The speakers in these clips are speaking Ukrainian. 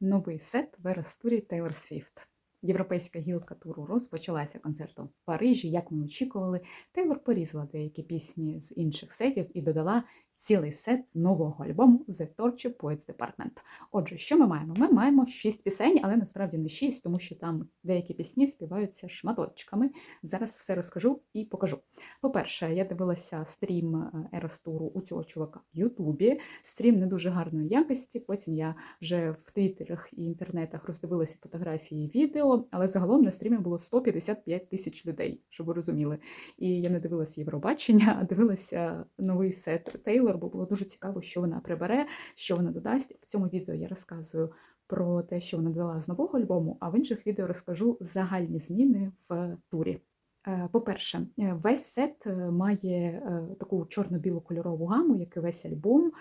Новий сет в ерастурі Тейлор Свіфт. Європейська гілка туру розпочалася концертом в Парижі. Як ми очікували, Тейлор порізала деякі пісні з інших сетів і додала цілий сет нового альбому The Torture Poets Department. Отже, що ми маємо? Ми маємо шість пісень, але насправді не шість, тому що там деякі пісні співаються шматочками. Зараз все розкажу і покажу. По-перше, я дивилася стрім Ерастуру у цього чувака в Ютубі. Стрім не дуже гарної якості. Потім я вже в твіттерах і інтернетах роздивилася фотографії і відео, але загалом на стрімі було 155 тисяч людей, щоб ви розуміли. І я не дивилася Євробачення, а дивилася новий сет Тейлор, бо було дуже цікаво, що вона прибере, що вона додасть. В цьому відео я розказую про те, що вона додала з нового альбому, а в інших відео розкажу загальні зміни в турі. Е, По-перше, е, весь сет е, має таку чорно-білу кольорову гаму, як і весь альбом.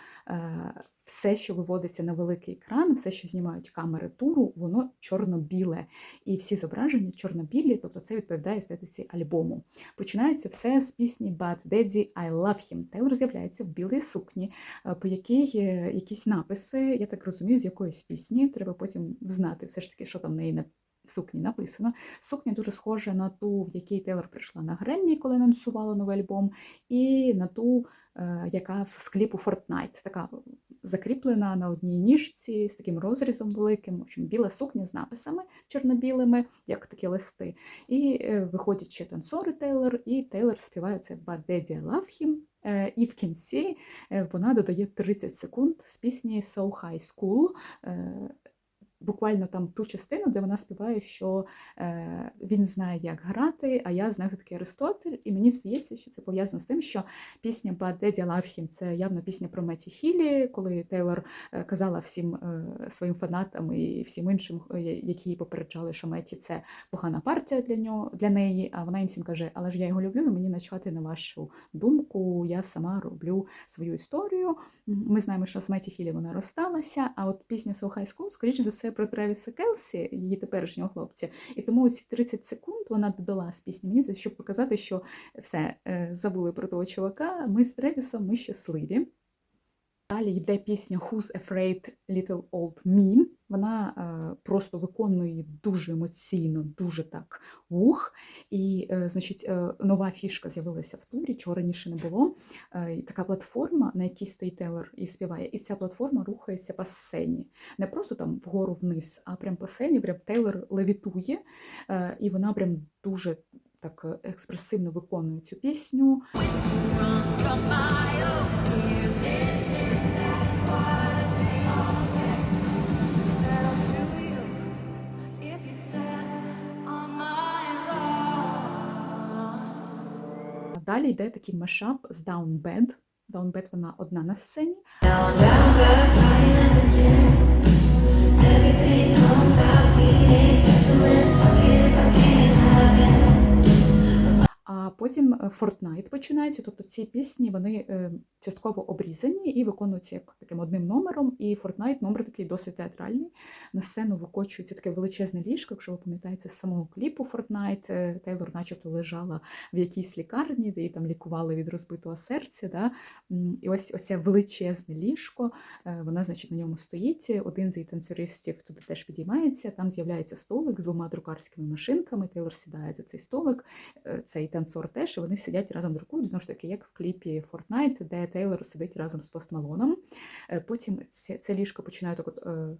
Все, що виводиться на великий екран, все, що знімають камери туру, воно чорно-біле. І всі зображення чорно-білі, тобто це відповідає естетиці альбому. Починається все з пісні Bad Daddy I Love Him. Тейлор з'являється в білій сукні, по якій якісь написи, я так розумію, з якоїсь пісні. Треба потім знати все ж таки, що там в неї написано сукні написано. Сукня дуже схожа на ту, в якій Тейлор прийшла на Греммі, коли анонсувала новий альбом, і на ту, яка з кліпу Fortnite, така закріплена на одній ніжці з таким розрізом великим. В общем, біла сукня з написами чорно-білими, як такі листи. І виходять ще танцори Тейлор, і Тейлор співає це Love Him. І в кінці вона додає 30 секунд з пісні So High School буквально там ту частину, де вона співає, що е, він знає, як грати, а я знаю, хто такий Аристотель. І мені здається, що це пов'язано з тим, що пісня Bad Daddy Love Him» – це явно пісня про Меті Хілі, коли Тейлор е, казала всім е, своїм фанатам і всім іншим, е, які її попереджали, що Меті це погана партія для нього для неї. А вона їм всім каже: Але ж я його люблю, і мені начати на вашу думку. Я сама роблю свою історію. Ми знаємо, що з Меті Хілі вона розсталася. А от пісня So High School, скоріш за все про Тревіса Келсі, її теперішнього хлопця. І тому ось 30 секунд вона додала з пісні мені, щоб показати, що все, е, забули про того чувака. Ми з Тревісом, ми щасливі. Далі йде пісня Who's Afraid Little Old Me. Вона е, просто виконує дуже емоційно, дуже так ух. І, е, значить, е, нова фішка з'явилася в турі, чого раніше не було. Е, така платформа, на якій стоїть Тейлор і співає, і ця платформа рухається по сцені. Не просто там вгору вниз, а прям по сцені, прям Тейлор левітує, е, і вона прям дуже так е, експресивно виконує цю пісню. Далі йде такий мешап з Down Bad. Down Bad вона одна на сцені. А потім Fortnite починається, тобто ці пісні вони е, частково обрізані і виконуються як таким одним номером. І Fortnite номер такий досить театральний. На сцену викочується таке величезне ліжко, якщо ви пам'ятаєте, з самого кліпу Fortnite, е, Тейлор начебто лежала в якійсь лікарні, де її там лікували від розбитого серця. Да? І ось оце величезне ліжко, е, вона, значить, на ньому стоїть. Один з її танцюристів туди теж підіймається, там з'являється столик з двома друкарськими машинками. Тейлор сідає за цей столик. Цей танцор теж, і вони сидять разом друкують, знову ж таки, як в кліпі Fortnite, де Тейлор сидить разом з постмалоном. Потім це, це ліжко починає так от, е,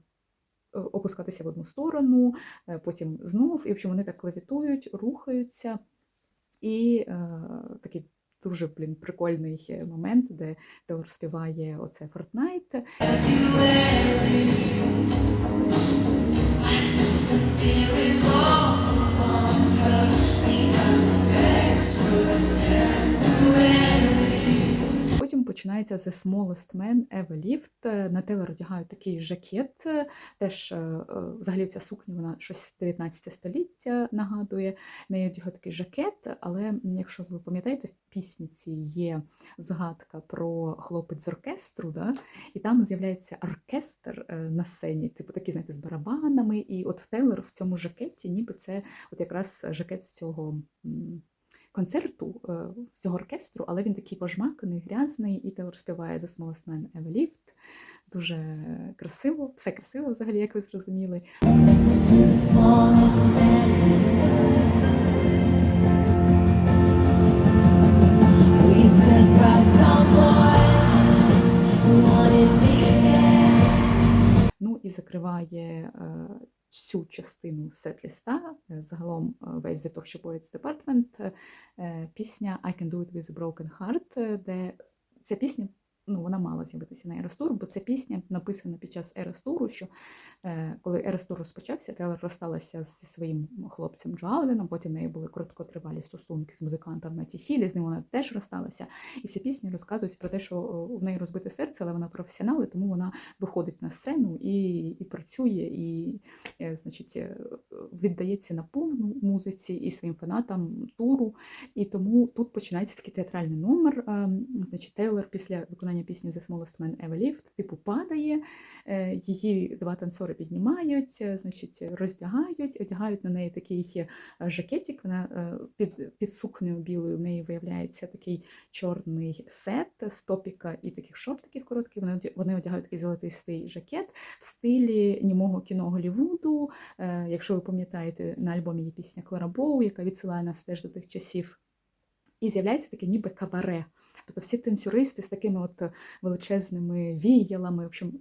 опускатися в одну сторону, потім знов, і в общем, вони так левітують, рухаються. І е, такий дуже блін, прикольний момент, де Тейлор співає оце Fortnite. Потім починається The Smallest Man Ever Lived. На Тейлор одягають такий жакет. Теж взагалі ця сукня, вона щось 19 століття нагадує. На неї одягають такий жакет, але якщо ви пам'ятаєте, в пісніці є згадка про хлопець з оркестру, да? і там з'являється оркестр на сцені, типу такі, знаєте, з барабанами. І от Тейлор в цьому жакеті, ніби це от якраз жакет з цього концерту цього оркестру, але він такий пожмаканий, грязний, і Тейлор співає The Smallest Man дуже красиво, все красиво взагалі, як ви зрозуміли. Ну і закриває цю частину сет-ліста, е, загалом е, весь The Talk Boys Department, пісня I Can Do It With a Broken Heart, е, де ця пісня. Ну, вона мала з'явитися на Еростур, бо це пісня написана під час Еростуру, що е, коли Еростур розпочався, Тейлор розсталася зі своїм хлопцем Джо Алвіном, потім в неї були короткотривалі стосунки з музикантом Меті Хілі, з ним вона теж розсталася. І всі пісні розказують про те, що в неї розбите серце, але вона професіонал, і тому вона виходить на сцену і, і працює, і е, значить, е, віддається на повну музиці і своїм фанатам туру. І тому тут починається такий театральний номер. ем, Значить, Тейлор після виконання пісні The Smallest Man Ever Lived типу падає, е, її два танцори піднімають, е, значить, роздягають, одягають на неї такий е, жакетик. Вона під, під сукнею білою в неї виявляється такий чорний сет з топіка і таких шортиків коротких. Вони, вони одягають такий золотистий жакет в стилі німого кіно Голлівуду. Якщо ви пам'ятаєте, на альбомі є пісня Клара Боу, яка відсилає нас теж до тих часів. І з'являється таке ніби кабаре. Тобто всі танцюристи з такими от величезними віялами, в общем,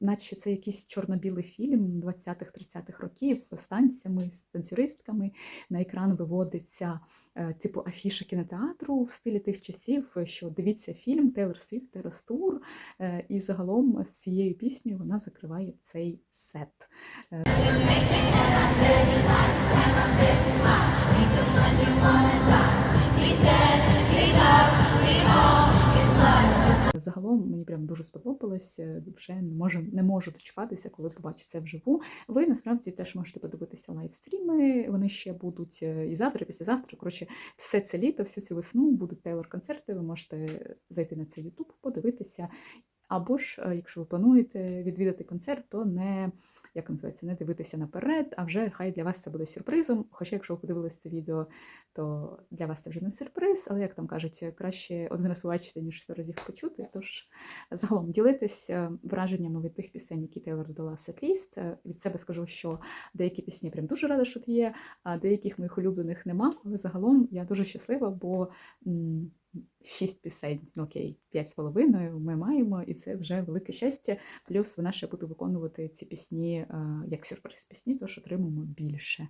наче це якийсь чорно-білий фільм 20-30-х років з танцями, з танцюристками. На екран виводиться е, типу афіша кінотеатру в стилі тих часів, що дивіться фільм Тейлор Свіфт Терас Тур. Е, І загалом з цією піснею вона закриває цей сет. Загалом мені прям дуже сподобалось. е, Вже не можу, не можу дочекатися, коли побачу це вживу. Ви насправді теж можете подивитися лайвстріми. Вони ще будуть е, і завтра, і післязавтра. Коротше, все це літо, всю цю весну будуть тейлор-концерти. Ви можете зайти на цей Ютуб, подивитися. Або ж, е, якщо ви плануєте відвідати концерт, то не як називається, не дивитися наперед, а вже хай для вас це буде сюрпризом. Хоча, якщо ви подивилися це відео, то для вас це вже не сюрприз, але як там кажуть, краще один раз побачити, ніж сто разів почути. Тож загалом ділитись е, враженнями від тих пісень, які Тейлор додала в сетліст. Е, Від себе скажу, що деякі пісні я прям дуже рада, що є, а деяких моїх улюблених нема. Але загалом я дуже щаслива, бо. Шість пісень, ну окей, п'ять з половиною ми маємо, і це вже велике щастя. Плюс вона ще буде виконувати ці пісні е, як сюрприз пісні, тож отримаємо більше.